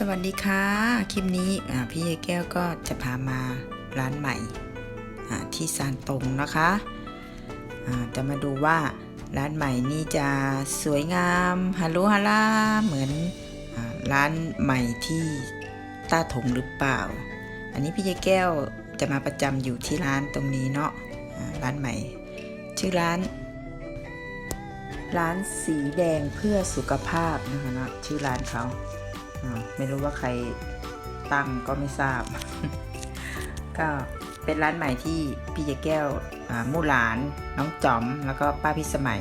สวัสดีค่ะ คลิปนี้พี่แก้วก็จะพามาร้านใหม่ที่ซานตงนะคะจะมาดูว่าร้านใหม่นี้จะสวยงามฮัลโหลฮัลลาเหมือนอร้านใหม่ที่ต้าถงหรือเปล่า อันนี้พี่แก้วจะมาประจำอยู่ที่ร้านตรงนี้เนาะร้านใหม่ ชื่อร้าน ร้านสีแดงเพื่อสุขภาพนะคะเนาะชื่อร้านเขา ไม่รู้ว่าใครตั้งก็ไม่ทราบ ก็เป็นร้านใหม่ที่พี่ยายแก้วมู่หลาน น้องจอม แล้วก็ป้าพิสมัย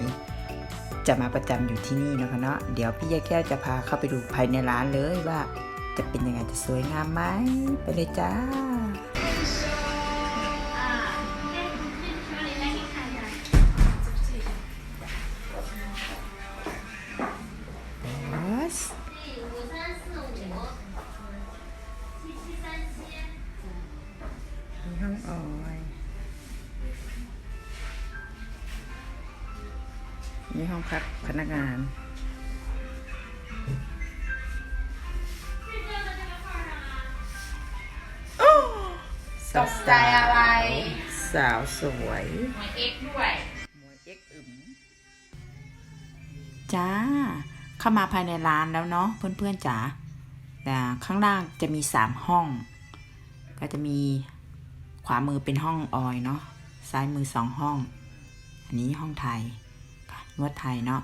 จะมาประจำอยู่ที่นี่นะคะเนาะเดี๋ยวพี่ยายแก้วจะพาเข้าไปดูภายในร้านเลยว่า จะเป็นยังไงจะสวยงามไหมไปเลยจ้า นี่ห้องพักพนักงานตกใจอะไร สาวสวยมวยเอ็กด้วยมวยเอ็กอึมจ้า เข้ามาภายในร้านแล้วเนาะเพื่อนๆจ๋าแต่ข้างล่างจะมีสามห้อง ก็จะมีขวามือเป็นห้องออยเนาะซ้ายมือสองห้อง อันนี้ห้องไทย นวดไทยเนาะ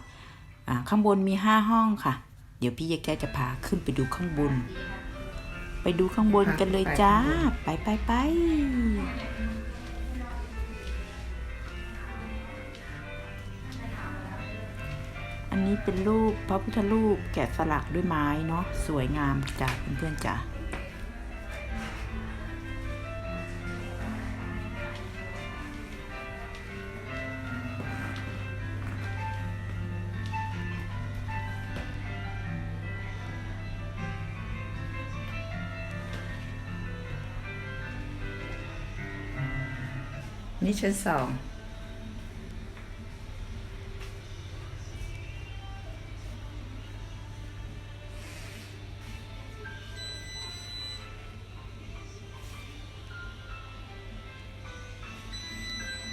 อ่าข้างบนมีห้าห้องค่ะ เดี๋ยวพี่ยายแก้จะพาขึ้นไปดูข้างบน ไปดูข้างบนกันเลยจ้า ไปไปไปอันนี้เป็นรูปพระพุทธรูปแกะสลักด้วยไม้เนาะสวยงามจ้ะเพื่อนๆจ้ะ นี่ชั้นสอง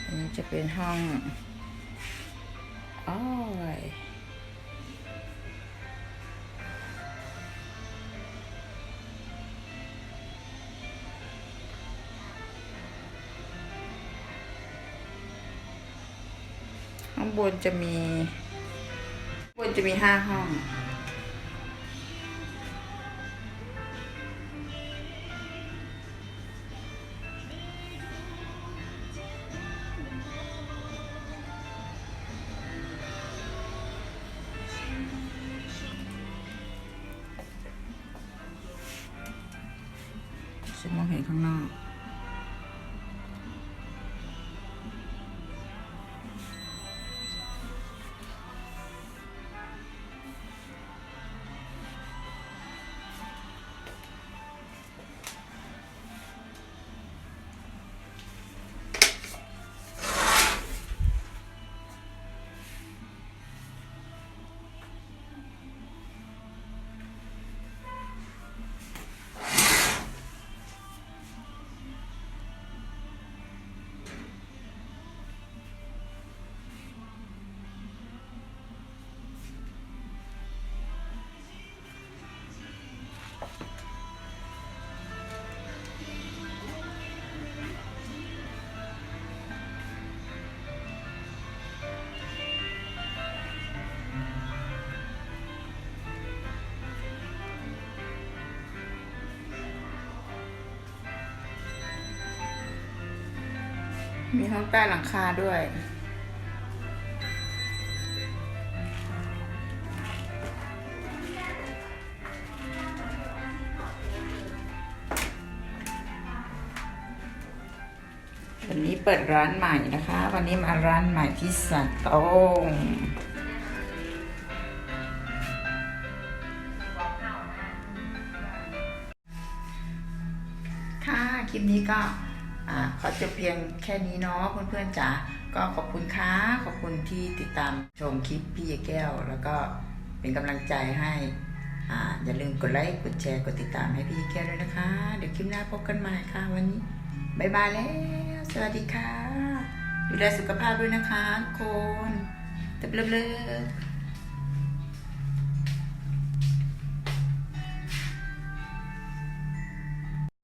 อันนี้จะเป็นห้อง อ้อยางบนจะมีบนจะมีห้าห้อง ฉันมองเห็นข้างนอก มีห้องใต้หลังคาด้วย วันนี้เปิดร้านใหม่นะคะ วันนี้มาร้านใหม่ที่สันตงค่ะ คลิปนี้ก็ ขอจบเพียงแค่นี้เนาะเพื่อนๆจ๋าก็ขอบคุณค่ะขอบคุณที่ติดตามชมคลิปพี่ยายแก้ว แล้วก็เป็นกำลังใจให้อ่าอย่าลืมกดไลค์กดแชร์กดติดตามให้พี่แก้วด้วยนะคะ เดี๋ยวคลิปหน้าพบกันใหม่ค่ะ วันนี้บายบายแล้ว สวัสดีค่ะ ดูแลสุขภาพด้วยนะคะทุกคนตบเลิฟ